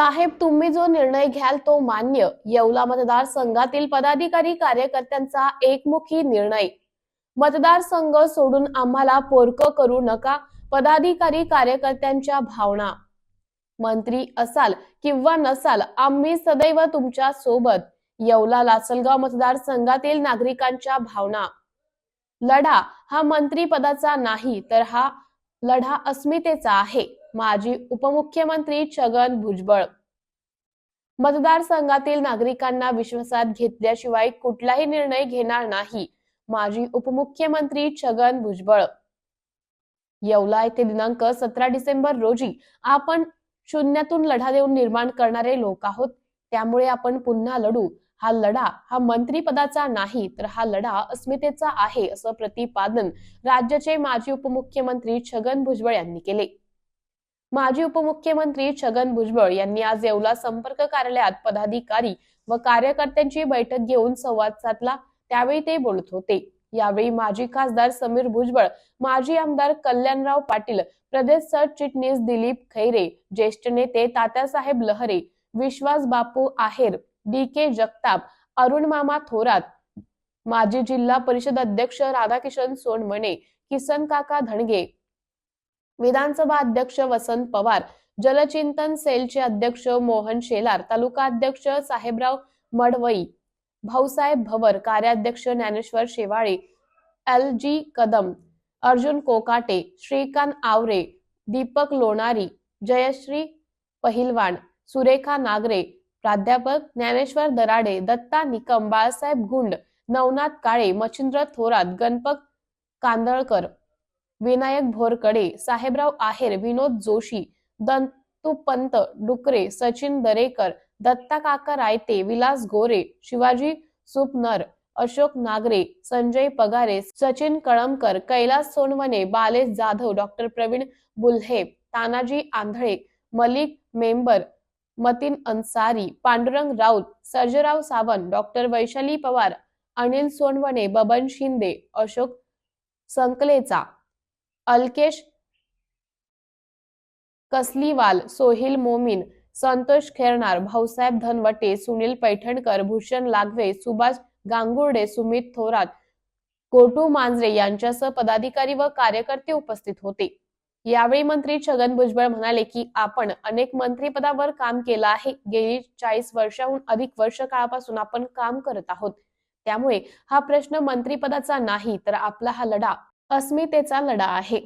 साहेब तुम्ही जो निर्णय घ्याल तो मान्य. येवला मतदारसंघातील पदाधिकारी कार्यकर्त्यांचा एकमुखी निर्णय. मतदारसंघ सोडून आम्हाला पोरकं करू नका पदाधिकारी कार्यकर्त्यांच्या भावना. मंत्री असाल किंवा नसाल आम्ही सदैव तुमच्यासोबत. येवला लासलगाव मतदारसंघातील नागरिकांच्या भावना. लढा हा मंत्री पदाचा नाही तर हा लढा अस्मितेचा आहे. माजी उपमुख्यमंत्री छगन भुजबळ. मतदारसंघातील नागरिकांना विश्वासात घेतल्याशिवाय कुठलाही निर्णय घेणार नाही माजी उपमुख्यमंत्री छगन भुजबळ. येवला येथे दिनांक सतरा डिसेंबर रोजी आपण शून्यातून लढा देऊन निर्माण करणारे लोक आहोत त्यामुळे आपण पुन्हा लढू. हा लढा हा मंत्रीपदाचा नाही तर हा लढा अस्मितेचा आहे असं प्रतिपादन राज्याचे माजी उपमुख्यमंत्री छगन भुजबळ यांनी केले. माजी उपमुख्यमंत्री छगन भुजबळ यांनी आज येवला संपर्क कार्यालयात पदाधिकारी व कार्यकर्त्यांची बैठक घेऊन संवाद साधला. त्यावेळी ते बोलत होते. यावेळी माजी खासदार समीर भुजबळ माजी आमदार कल्याणराव पाटील प्रदेश सरचिटणीस दिलीप खैरे ज्येष्ठ नेते तात्यासाहेब लहरे विश्वास बापू आहेर डी के जगताप अरुण मामा थोरात माजी जिल्हा परिषद अध्यक्ष राधाकिशन सोनमणे किसन काका धणगे विधानसभा अध्यक्ष वसंत पवार जलचिंतन सेलचे अध्यक्ष मोहन शेलार तालुका अध्यक्ष साहेबराव मडवई भाऊसाहेब भवर कार्याध्यक्ष ज्ञानेश्वर शेवाळे एल जी कदम अर्जुन कोकाटे श्रीकांत आवरे दीपक लोणारी जयश्री पहिलवान सुरेखा नागरे प्राध्यापक ज्ञानेश्वर दराडे दत्ता निकम बाळासाहेब गुंड नवनाथ काळे मच्छिंद्र थोरात गणपत कांदळकर विनायक भोरकडे साहेबराव आहेर विनोद जोशी दंतुपंत डुकरे सचिन दरेकर दत्ता काका Raite Vilas Gore Shivaji Supnar Ashok Nagare Sanjay Pagare Sachin Kalamkar Kailas Sonawane Balesh Jadhav doctor Pravin Bulhe Tanaji Andhale Malik member Matin Ansari Pandurang Raut Sarjerao Sawant doctor Vaishali Pawar Anil Sonawane Baban Shinde Ashok Sankalecha Alkesh Kasliwal Sohil Momin Santosh Kheranar Bhausaheb Dhanwate Sunil Paithankar Bhushan Lagave Subhash Gangurde Sumit Thorat Kotu Manjare यांच्यासह पदाधिकारी व कार्यकर्ते उपस्थित होते. यावेळी मंत्री छगन भुजबळ म्हणाले की आपण अनेक मंत्रीपदावर काम केलं आहे. गेली चाळीस वर्षाहून अधिक वर्ष काळापासून आपण काम करत आहोत. त्यामुळे हा प्रश्न मंत्रीपदाचा नाही तर आपला हा लढा अस्मितेचा लढा आहे.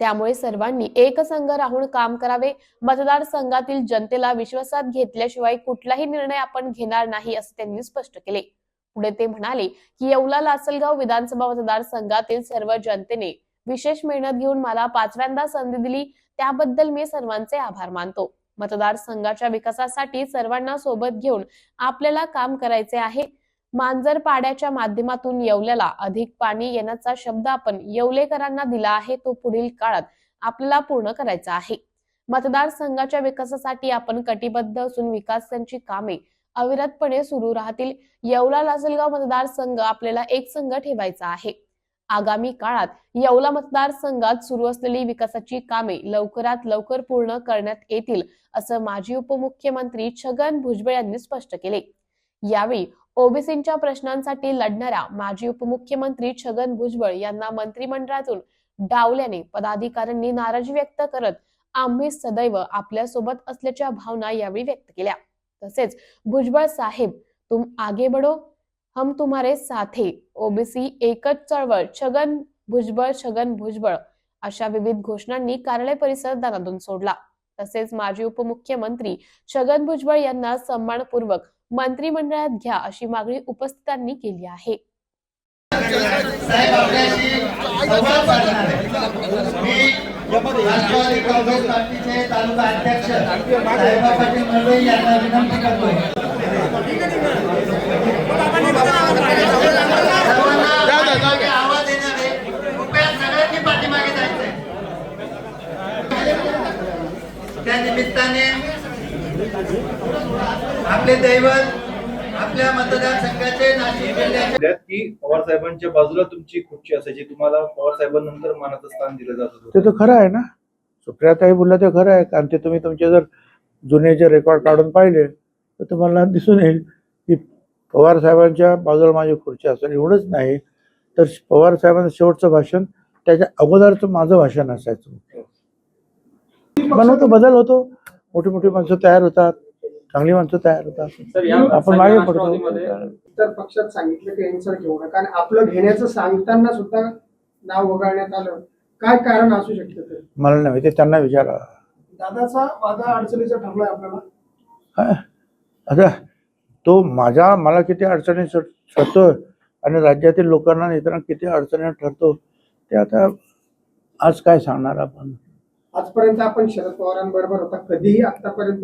त्यामुळे सर्वांनी एकसंघ राहून काम करावे. मतदारसंघातील जनतेला विश्वासात घेतल्याशिवाय कुठलाही निर्णय आपण घेणार नाही असे त्यांनी स्पष्ट केले. पुढे ते म्हणाले की येवला लासलगाव विधानसभा मतदारसंघातील सर्व जनतेने विशेष मेहनत घेऊन मला पाचव्यांदा संधी दिली. त्याबद्दल मी सर्वांचे आभार मानतो. मतदारसंघाच्या विकासासाठी सर्वांना सोबत घेऊन आपल्याला काम करायचे आहे. मांजर पाड्याच्या माध्यमातून येवल्याला अधिक पाणी येण्याचा शब्द आपण येवलेकरांना दिला आहे तो पुढील काळात आपल्याला पूर्ण करायचा आहे. मतदारसंघाच्या विकासासाठी आपण कटिबद्ध असून विकासांची कामे अविरतपणे सुरू राहतील. येवला लासलगाव मतदारसंघ आपल्याला एक संघ ठेवायचा आहे. आगामी काळात येवला मतदारसंघात सुरू असलेली विकासाची कामे लवकरात लवकर पूर्ण करण्यात येतील असं माजी उपमुख्यमंत्री छगन भुजबळ यांनी स्पष्ट केले. यावेळी ओबीसींच्या प्रश्नांसाठी लढणाऱ्या माजी उपमुख्यमंत्री छगन भुजबळ यांना मंत्रिमंडळातून डावल्याने पदाधिकाऱ्यांनी नाराजी व्यक्त करत आम्ही सदैव आपल्यासोबत असल्याच्या भावना यावेळी व्यक्त केल्या. तसेच भुजबळ साहेब तुम आगे बढो हम तुम्हारे साथे. ओबीसी एकच चळवळ छगन भुजबळ छगन भुजबळ अशा विविध घोषणांनी कार्यालय परिसर दानातून सोडला. तसेच माजी उपमुख्यमंत्री छगन भुजबळ यांना सन्मानपूर्वक मंत्रिमंडळात घ्या अशी मागणी उपस्थितांनी केली आहे. राष्ट्रवादी काँग्रेस पार्टीचे तालुका अध्यक्ष साहेबा पाटील मुंबई यांना विनंती करतोय. आपले दैवत आपल्या मतदारसंघाचे नाशिक जिल्ह्याचे की पवार साहेबांच्या बाजूला तुमची खुर्ची असायची तुम्हाला पवार साहेबांनंतर मानाचं स्थान दिलं जात होतं. ते तर खरं आहे ना. सुप्रियाताई बोललं ते खरं आहे कारण ते तुम्ही तुमचे जर जुने जे रेकॉर्ड काढून पाहिले तर तुम्हाला दिसून येईल की पवार साहेबांच्या बाजूला माझी खुर्ची असेल. एवढंच नाही तर पवार साहेबांचं शेवटचं भाषण त्याच्या अगोदरचं माझं भाषण असायचं. पण होतो बदल होतो. मोठी मोठी माणसं तयार होतात. चांगली माणसं तयार होतात. आपण मागे पडतो. इतर पक्षात सांगितलं की यांचं घेऊ नका आणि आपलं घेण्याचं सांगताना सुद्धा नाव वगळण्यात आलं. काय कारण असू शकतं ते? मला नाही माहिती त्यांना विचारा. दादाचा वादा अडचणीचा ठरलाय आपल्याला. हा. आता तो माझ्या मला किती अडचणी ठरतोय आणि राज्यातील लोकांना इतरांना किती अडचणी ठरतो ते आता आज काय सांगणार आपण? आजपर्यंत आपण शरद पवारांबरोबर होता कधीही आतापर्यंत